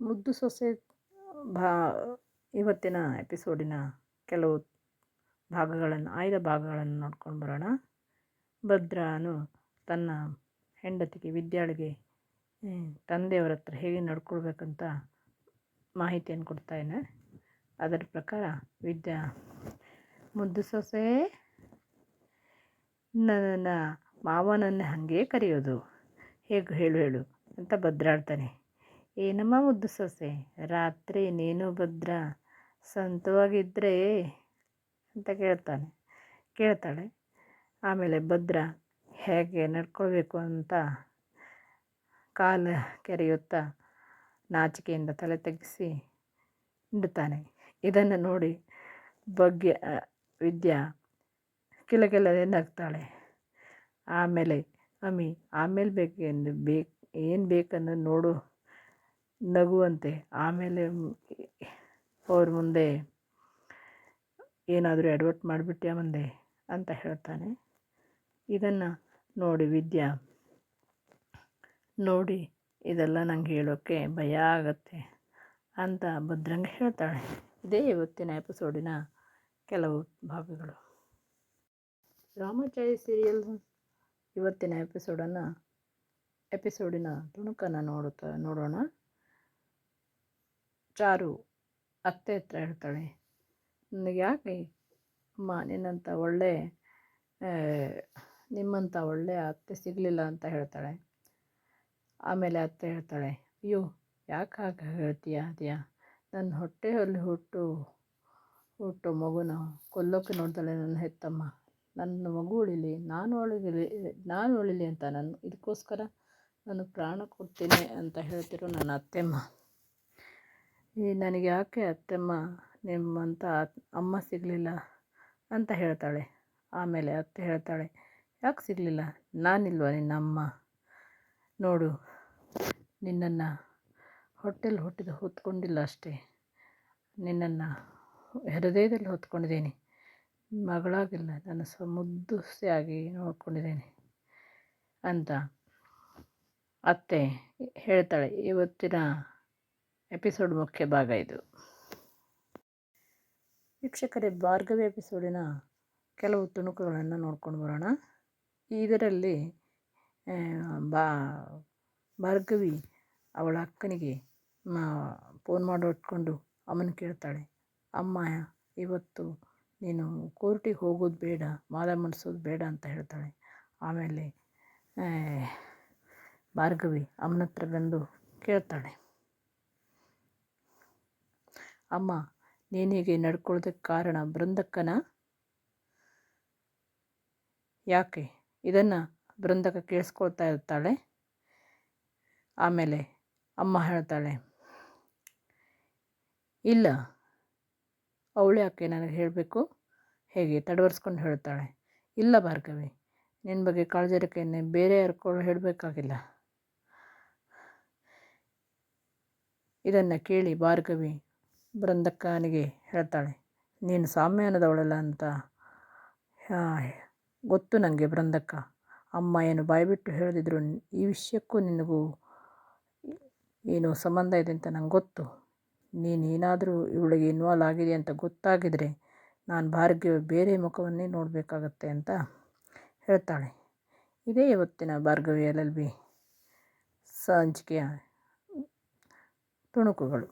ಮುದ್ದು ಸೊಸೆ, ಭಾ, ಇವತ್ತಿನ ಎಪಿಸೋಡಿನ ಕೆಲವು ಭಾಗಗಳನ್ನು, ಆಯ್ದ ಭಾಗಗಳನ್ನು ನೋಡ್ಕೊಂಡು ಬರೋಣ. ಭದ್ರಾನು ತನ್ನ ಹೆಂಡತಿಗೆ, ವಿದ್ಯಾಳಿಗೆ ತಂದೆಯವರ ಹತ್ರ ಹೇಗೆ ನಡ್ಕೊಳ್ಬೇಕಂತ ಮಾಹಿತಿಯನ್ನು ಕೊಡ್ತಾಯಿದ್ದಾನೆ ಅದರ ಪ್ರಕಾರ ವಿದ್ಯಾ, ಮುದ್ದು ಸೊಸೆ, ನನ್ನ ಮಾವನನ್ನು ಹಾಗೆ ಕರೆಯೋದು. ಹೇಗೆ ಹೇಳು ಹೇಳು ಅಂತ ಭದ್ರಾಡ್ತಾನೆ. ಏನಮ್ಮ ಮುದ್ದು ಸೊಸೆ, ರಾತ್ರಿ ನೀನು ಭದ್ರ ಸಂತವಾಗಿದ್ದರೆ ಅಂತ ಕೇಳ್ತಾನೆ, ಕೇಳ್ತಾಳೆ. ಆಮೇಲೆ ಭದ್ರ, ಹೇಗೆ ನಡ್ಕೊಳ್ಬೇಕು ಅಂತ ಕಾಲು ಕೆರೆಯುತ್ತಾ ನಾಚಿಕೆಯಿಂದ ತಲೆ ತೆಗೆಸಿ ಇಡುತ್ತಾನೆ ಇದನ್ನು ನೋಡಿ ಬಗ್ಗೆ ವಿದ್ಯಾ ಕಿಲಕಿಲನೆ ನಗ್ತಾಳೆ. ಆಮೇಲೆ, ಅಮ್ಮಿ, ಆಮೇಲೆ ಬೇಕು ಏನು ಬೇಕು, ಏನು ಬೇಕನ್ನು ನೋಡು. ನಗುವಂತೆ, ಆಮೇಲೆ ಅವ್ರ ಮುಂದೆ ಏನಾದರೂ ಅಡ್ವರ್ಟ್ ಮಾಡಿಬಿಟ್ಯಾ ಮುಂದೆ ಅಂತ ಹೇಳ್ತಾನೆ. ಇದನ್ನು ನೋಡಿ ವಿದ್ಯಾ, ನೋಡಿ ಇದೆಲ್ಲ ನಂಗೆ ಹೇಳೋಕ್ಕೆ ಭಯ ಆಗತ್ತೆ ಅಂತ ಭದ್ರಂಗ ಹೇಳ್ತಾಳೆ. ಇದೇ ಇವತ್ತಿನ ಎಪಿಸೋಡಿನ ಕೆಲವು ಭಾಗಗಳು. ರಾಮಾಚಾರಿ ಸೀರಿಯಲ್ ಇವತ್ತಿನ ಎಪಿಸೋಡನ್ನು ಎಪಿಸೋಡಿನ ತುಣುಕನ್ನು ನೋಡುತ್ತಾ, ನೋಡೋಣ. ಚಾರು ಅತ್ತೆ ಹತ್ರ ಹೇಳ್ತಾಳೆ, ನನಗೆ ಯಾಕೆ ಅಮ್ಮ ನಿನ್ನಂಥ ಒಳ್ಳೆ ನಿಮ್ಮಂಥ ಒಳ್ಳೆಯ ಅತ್ತೆ ಸಿಗಲಿಲ್ಲ ಅಂತ ಹೇಳ್ತಾಳೆ? ಆಮೇಲೆ ಅತ್ತೆ ಹೇಳ್ತಾಳೆ, ಅಯ್ಯೋ, ಯಾಕೆ ಹಾಗೆ ಹೇಳ್ತೀಯ ಅದೆಯಾ ನನ್ನ ಹೊಟ್ಟೆಯಲ್ಲಿ ಹುಟ್ಟು ಹುಟ್ಟು ಮಗುನ ಕೊಲ್ಲೋಕೆ ನೋಡ್ತಾಳೆ ನನ್ನ ಹೆತ್ತಮ್ಮ. ನನ್ನ ಮಗು ಉಳಿಲಿ, ನಾನು ಉಳಿಲಿ ನಾನು ಉಳಿಲಿ ಅಂತ ನಾನು, ಇದಕ್ಕೋಸ್ಕರ ನಾನು ಪ್ರಾಣ ಕೊಡ್ತೀನಿ ಅಂತ ಹೇಳ್ತಿರೋ ನನ್ನ ಅತ್ತೆಮ್ಮ. ನನಗೆ ಯಾಕೆ ಅತ್ತೆಮ್ಮ ನಿಮ್ಮಂಥ ಅಮ್ಮ ಸಿಗಲಿಲ್ಲ ಅಂತ ಹೇಳ್ತಾಳೆ. ಆಮೇಲೆ ಅತ್ತೆ ಹೇಳ್ತಾಳೆ, ಯಾಕೆ ಸಿಗಲಿಲ್ಲ? ನಾನಿಲ್ವ ನಿನ್ನ ಅಮ್ಮ ನೋಡು, ನಿನ್ನನ್ನು ಹೊಟ್ಟೆಲಿ ಹುಟ್ಟಿದ ಹೊತ್ಕೊಂಡಿಲ್ಲ ಅಷ್ಟೇ. ನಿನ್ನನ್ನು ಹೃದಯದಲ್ಲಿ ಹೊತ್ಕೊಂಡಿದ್ದೀನಿ. ಮಗಳಾಗಿಲ್ಲ, ನನ್ನ ಸಮುದ್ದುಸೆಯಾಗಿ ನೋಡ್ಕೊಂಡಿದ್ದೇನೆ ಅಂತ ಅತ್ತೆ ಹೇಳ್ತಾಳೆ. ಇವತ್ತಿನ ಎಪಿಸೋಡ್ ಮುಖ್ಯ ಭಾಗ ಇದು. ವೀಕ್ಷಕರೇ, ಭಾರ್ಗವಿ ಎಪಿಸೋಡಿನ ಕೆಲವು ತುಣುಕುಗಳನ್ನು ನೋಡ್ಕೊಂಡು ಬರೋಣ. ಇದರಲ್ಲಿ ಬಾ, ಭಾರ್ಗವಿ ಅವಳ ಅಕ್ಕನಿಗೆ ಫೋನ್ ಮಾಡಿ ಇಟ್ಕೊಂಡು ಅಮ್ಮನ ಕೇಳ್ತಾಳೆ, ಅಮ್ಮ, ಇವತ್ತು ನೀನು ಕೋರ್ಟಿಗೆ ಹೋಗೋದು ಬೇಡ, ಮಾಲ ಮಾಡಿಸೋದು ಬೇಡ ಅಂತ ಹೇಳ್ತಾಳೆ. ಆಮೇಲೆ ಭಾರ್ಗವಿ ಅಮ್ಮನ ಹತ್ರ ಬಂದು ಕೇಳ್ತಾಳೆ. ಅಮ್ಮ, ನೀನು ಹೀಗೆ ನಡ್ಕೊಳ್ಳೋದಕ್ಕೆ ಕಾರಣ ಬೃಂದಕ್ಕನ? ಯಾಕೆ? ಇದನ್ನು ಬೃಂದಕ ಕೇಳಿಸ್ಕೊಳ್ತಾ ಇರ್ತಾಳೆ. ಆಮೇಲೆ ಅಮ್ಮ ಹೇಳ್ತಾಳೆ, ಇಲ್ಲ, ಅವಳು ಯಾಕೆ ನನಗೆ ಹೇಳಬೇಕು? ಹೇಗೆ ತಡವರ್ಸ್ಕೊಂಡು ಹೇಳ್ತಾಳೆ, ಇಲ್ಲ ಭಾರ್ಗವಿ ನಿನ್ನ ಬಗ್ಗೆ ಕಾಳಜಿ ಬೇರೆ ಯಾರು ಹೇಳಬೇಕಾಗಿಲ್ಲ. ಇದನ್ನು ಕೇಳಿ ಭಾರ್ಗವಿ ಬೃಂದಕ್ಕನಿಗೆ ಹೇಳ್ತಾಳೆ, ನೀನು ಸಾಮ್ಯಾನದವಳಲ್ಲ ಅಂತ. ಗೊತ್ತು ನನಗೆ ಬೃಂದಕ್ಕ ಅಮ್ಮ ಏನು ಬಾಯ್ಬಿಟ್ಟು ಹೇಳಿದಿದ್ರು, ಈ ವಿಷಯಕ್ಕೂ ನಿನಗೂ ಏನು ಸಂಬಂಧ ಇದೆ ಅಂತ ನಂಗೆ ಗೊತ್ತು. ನೀನು ಏನಾದರೂ ಇವಳಿಗೆ ಇನ್ವಾಲ್ವ್ ಆಗಿದೆ ಅಂತ ಗೊತ್ತಾಗಿದರೆ ನಾನು ಭಾರ್ಗವಿ ಬೇರೆ ಮುಖವನ್ನೇ ನೋಡಬೇಕಾಗತ್ತೆ ಅಂತ ಹೇಳ್ತಾಳೆ. ಇದೇ ಇವತ್ತಿನ ಭಾರ್ಗವಿ ಎಲ್ ಎಲ್ ಬಿ ಸಂಚಿಕೆಯ ತುಣುಕುಗಳು.